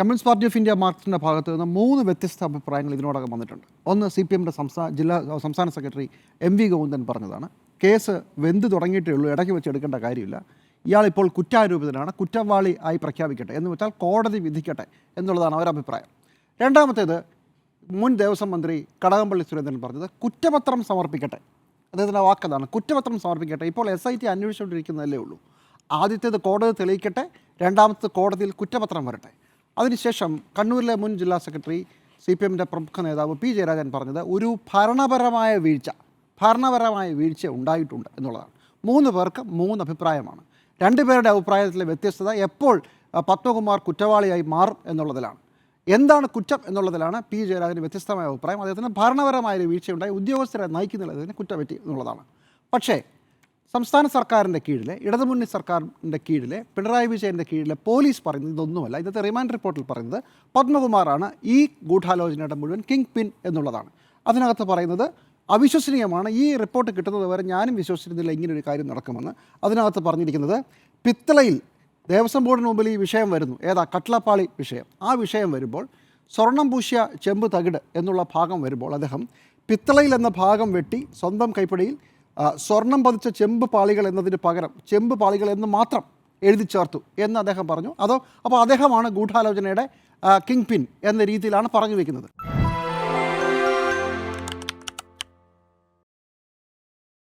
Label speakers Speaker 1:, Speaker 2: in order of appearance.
Speaker 1: Communist party of India മാർക്സിന്റെ ഭാഗത്ത് നിന്ന് മൂന്ന് വ്യത്യസ്ത അഭിപ്രായങ്ങൾ ഇതിനോടകം വന്നിട്ടുണ്ട്. ഒന്ന് സി പി എമ്മിന്റെ സംസ്ഥാന ജില്ലാ സംസ്ഥാന സെക്രട്ടറി എം വി ഗോവിന്ദൻ പറഞ്ഞതാണ് കേസ് വെന്ത് തുടങ്ങിയിട്ടേ ഉള്ളൂ ഇടയ്ക്ക് വെച്ച് എടുക്കേണ്ട കാര്യമില്ല. ഇയാൾ ഇപ്പോൾ കുറ്റാരോപിതനാണ് കുറ്റവാളി ആയി പ്രഖ്യാപിക്കട്ടെ എന്ന് വെച്ചാൽ കോടതി വിധിക്കട്ടെ എന്നുള്ളതാണ് അവരഭിപ്രായം രണ്ടാമത്തേത് മുൻ ദേവസ്വം മന്ത്രി കടകംപള്ളി സുരേന്ദ്രൻ പറഞ്ഞത് കുറ്റപത്രം സമർപ്പിക്കട്ടെ. അദ്ദേഹത്തിന്റെ വാക്കതാണ് കുറ്റപത്രം സമർപ്പിക്കട്ടെ. ഇപ്പോൾ എസ് ഐ ടി അന്വേഷിച്ചുകൊണ്ടിരിക്കുന്നതല്ലേ ഉള്ളൂ. ആദ്യത്തേത് കോടതി തെളിയിക്കട്ടെ രണ്ടാമത്തെ കോടതിയിൽ കുറ്റപത്രം വരട്ടെ. അതിനുശേഷം കണ്ണൂരിലെ മുൻ ജില്ലാ സെക്രട്ടറി സി പി എമ്മിന്റെ പ്രമുഖ നേതാവ് പി ജയരാജൻ പറഞ്ഞത് ഒരു ഭരണപരമായ വീഴ്ച ഭരണപരമായ വീഴ്ച ഉണ്ടായിട്ടുണ്ട് എന്നുള്ളതാണ്. മൂന്ന് പേർക്ക് മൂന്ന് അഭിപ്രായമാണ്. രണ്ടുപേരുടെ അഭിപ്രായത്തിലെ വ്യത്യസ്തത എപ്പോൾ പത്മകുമാർ കുറ്റവാളിയായി മാറും എന്നുള്ളതിലാണ്. എന്താണ് കുറ്റം എന്നുള്ളതിലാണ് പി ജയരാജന് വ്യത്യസ്തമായ അഭിപ്രായം. അദ്ദേഹത്തിന് ഭരണപരമായ ഒരു വീഴ്ചയുണ്ടായി ഉദ്യോഗസ്ഥരെ നയിക്കുന്നുള്ളതിന് കുറ്റപറ്റി എന്നുള്ളതാണ്. പക്ഷേ സംസ്ഥാന സർക്കാരിന്റെ കീഴിലെ ഇടതുമുന്നണി സർക്കാരിന്റെ കീഴിലെ പിണറായി വിജയന്റെ കീഴിലെ പോലീസ് പറയുന്നത് ഇതൊന്നുമല്ല. ഇന്നത്തെ റിമാൻഡ് റിപ്പോർട്ടിൽ പറയുന്നത് പത്മകുമാറാണ് ഈ ഗൂഢാലോചനയുടെ മുഴുവൻ കിങ് പിൻ എന്നുള്ളതാണ്. അതിനകത്ത് പറയുന്നത് അവിശ്വസനീയമാണ്. ഈ റിപ്പോർട്ട് കിട്ടുന്നത് വരെ ഞാനും വിശ്വസിച്ചിരുന്നില്ല ഇങ്ങനൊരു കാര്യം നടക്കുമെന്ന്. അതിനകത്ത് പറഞ്ഞിരിക്കുന്നത് പിത്തളയിൽ ദേവസ്വം ബോർഡിന് മുമ്പിൽ ഈ വിഷയം വരുന്നു. ഏതാ? കട്ട്ലപ്പാളി വിഷയം. ആ വിഷയം വരുമ്പോൾ സ്വർണം പൂശിയ ചെമ്പ് തകിട് എന്നുള്ള ഭാഗം വരുമ്പോൾ അദ്ദേഹം പിത്തളയിൽ എന്ന ഭാഗം വെട്ടി സ്വന്തം കൈപ്പിടിയിൽ സ്വർണം പതിച്ച ചെമ്പ് പാളികൾ എന്നതിന് പകരം ചെമ്പ് പാളികൾ എന്ന് മാത്രം എഴുതി ചേർത്തു എന്ന് അദ്ദേഹം പറഞ്ഞു. അതോ അപ്പോൾ അദ്ദേഹമാണ് ഗൂഢാലോചനയുടെ കിങ് പിൻ എന്ന രീതിയിലാണ് പറഞ്ഞു വെക്കുന്നത്